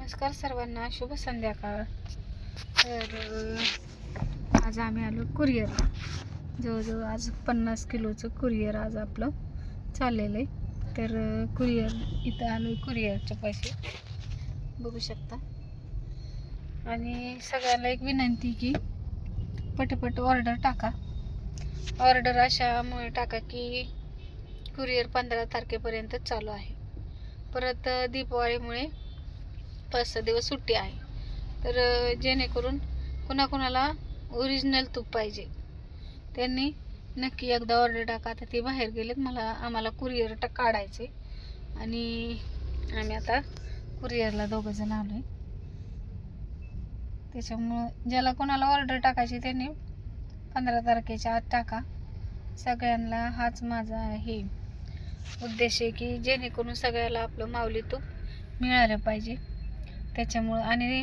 नमस्कार सर्वांना शुभ संध्याकाळ. तर आज आम्ही आलो कुरिअरला. जवळजवळ आज पन्नास किलोचं कुरिअर आज आपलं चाललेलं आहे. तर कुरिअर इथं आलो कुरिअरचे पैसे. बघू शकता. आणि सगळ्यांना एक विनंती की पटपट ऑर्डर टाका. ऑर्डर अशामुळे टाका की कुरिअर पंधरा तारखेपर्यंत चालू आहे. परत दीपावळीमुळे पाच सहा दिवस सुट्टी आहे. तर जेणेकरून कुणाकुणाला ओरिजिनल तूप पाहिजे. त्यांनी नक्की एकदा ऑर्डर टाका. आता ते बाहेर गेलेत. मला आम्हाला कुरिअर टा काढायचे. आणि आम्ही आता कुरिअरला दोघं जण आलो आहे त्याच्यामुळं ज्याला कोणाला ऑर्डर टाकायची त्यांनी पंधरा तारखेच्या आत टाका. सगळ्यांना हाच माझा हे उद्देश आहे की जेणेकरून सगळ्याला आपलं माऊली तूप मिळालं पाहिजे. त्याच्यामुळं आणि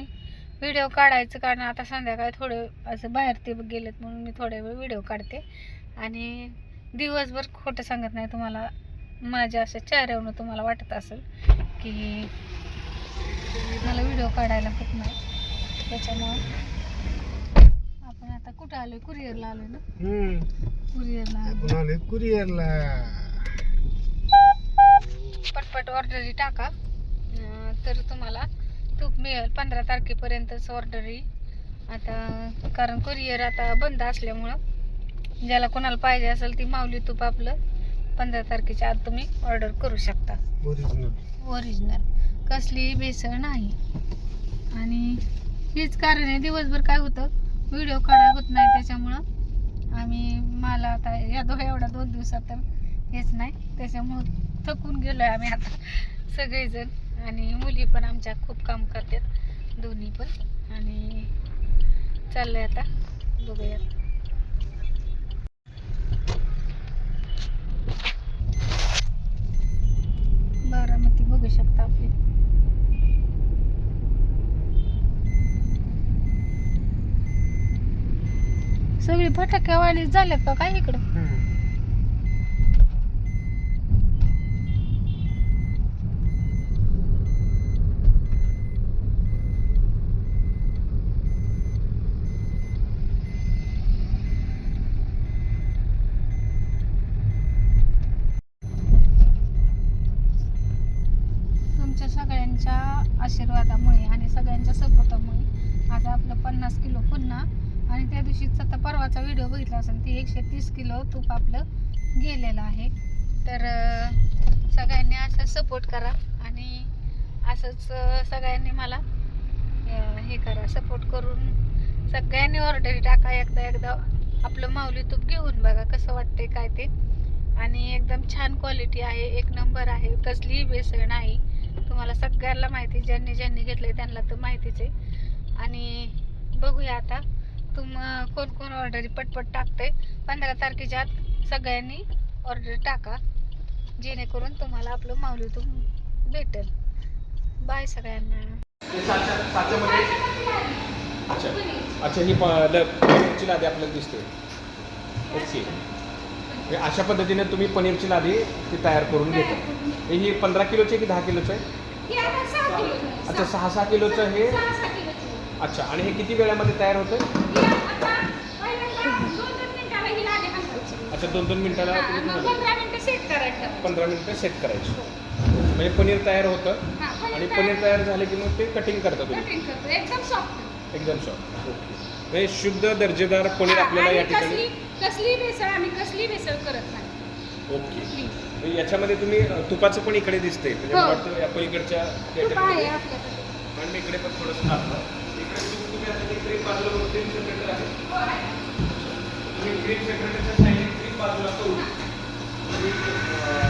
व्हिडिओ काढायचं कारण आता संध्याकाळी थोडं असं बाहेर ते गेलेत म्हणून मी थोड्या वेळ व्हिडिओ काढते. आणि दिवसभर खोटं सांगत नाही तुम्हाला माझ्या असं चेहऱ्यावरून तुम्हाला वाटत असेल की मला व्हिडिओ काढायला होत नाही. त्याच्यामुळं आपण आता कुठं आलोय? कुरिअरला आलोय ना? कुरिअरला कुरिअरला. पटपट ऑर्डरी टाका. तर तुम्हाला तूप मिळेल. पंधरा तारखेपर्यंतच ऑर्डरी आता कारण कुरिअर आता बंद असल्यामुळं ज्याला कोणाला पाहिजे असेल ती माऊली तूप आपलं पंधरा तारखेच्या आत तुम्ही ऑर्डर करू शकता. ओरिजिनल ओरिजिनल कसली भेसळ नाही. आणि हेच कारण आहे दिवसभर काय होतं व्हिडिओ काढा होत नाही त्याच्यामुळं. आम्ही मला आता या दो एवढ्या दोन दिवसात तर हेच नाही. त्याच्यामुळं थकून गेलो आहे आम्ही आता सगळेजण. आणि मुली पण आमच्या खूप काम करतात दोन्ही पण. आणि चाललंय आता बघूया बारामती बघू शकता आपली. सगळी फटाक्यावाली झाल्यात का काय इकडं? तुमच्या सगळ्यांच्या आशीर्वादामुळे आणि सगळ्यांच्या सपोर्टामुळे आज आपलं पन्नास किलो पुन्हा आणि त्या दिवशीच आता परवाचा व्हिडिओ बघितला असेल ती एकशे तीस किलो तूप आपलं गेलेलं आहे. तर सगळ्यांनी असं सपोर्ट करा आणि असंच सगळ्यांनी मला हे करा सपोर्ट करून सगळ्यांनी ऑर्डरी टाका. एकदा एकदा आपलं माऊली तूप घेऊन बघा कसं वाटते काय ते. आणि एकदम छान क्वालिटी आहे एक नंबर आहे. कसलीही भेसळ नाही. तुम्हाला सगळ्यांना माहिती ज्यांनी ज्यांनी घेतलंय त्यांना तर माहितीच आहे. आणि बघूया आता तुम कोण कोण ऑर्डर पटपट टाकते पंधरा तारखेच्या आत सगळ्यांनी ऑर्डर टाका जेणेकरून तुम्हाला आपलं माऊलीतून भेटेल. बाय सगळ्यांना. अच्छा अच्छा ही पनीरची लादी आपल्याला दिसते. ओके. अशा पद्धतीने तुम्ही पनीरची लादी ती तयार करून घेता. हे ही पंधरा किलोची आहे की दहा किलोचं आहे? अच्छा सहा सहा किलोचं हे? अच्छा आणि हे किती वेळामध्ये तयार होतं अच्छा दोन दोन मिनिटाला पंधरा मिनिटं सेट करायची. म्हणजे पनीर तयार होतं आणि पनीर तयार झाले की मग ते कटिंग करता तुम्ही? एकदम सॉफ्ट एकदम सॉफ्ट ओके म्हणजे शुद्ध दर्जेदार पनीर आपल्याला या ठिकाणी कसली भेसळ आम्ही कसली भेसळ करत नाही. ओके याच्यामध्ये तुम्ही तुपाचं पण इकडे दिसते म्हणजे हो. मला वाटतं या पलीकडच्या तूप आहे. आपल्याकडे. मी इकडे पण थोडंसं टाकलं इकडे तूप तुम्ही आता ते क्रीम बाजूला बघून क्रीम सेपरेटर आहे. तुम्ही क्रीम सेपरेटरच्या साईडने क्रीम बाजूला करून तुम्ही, अ,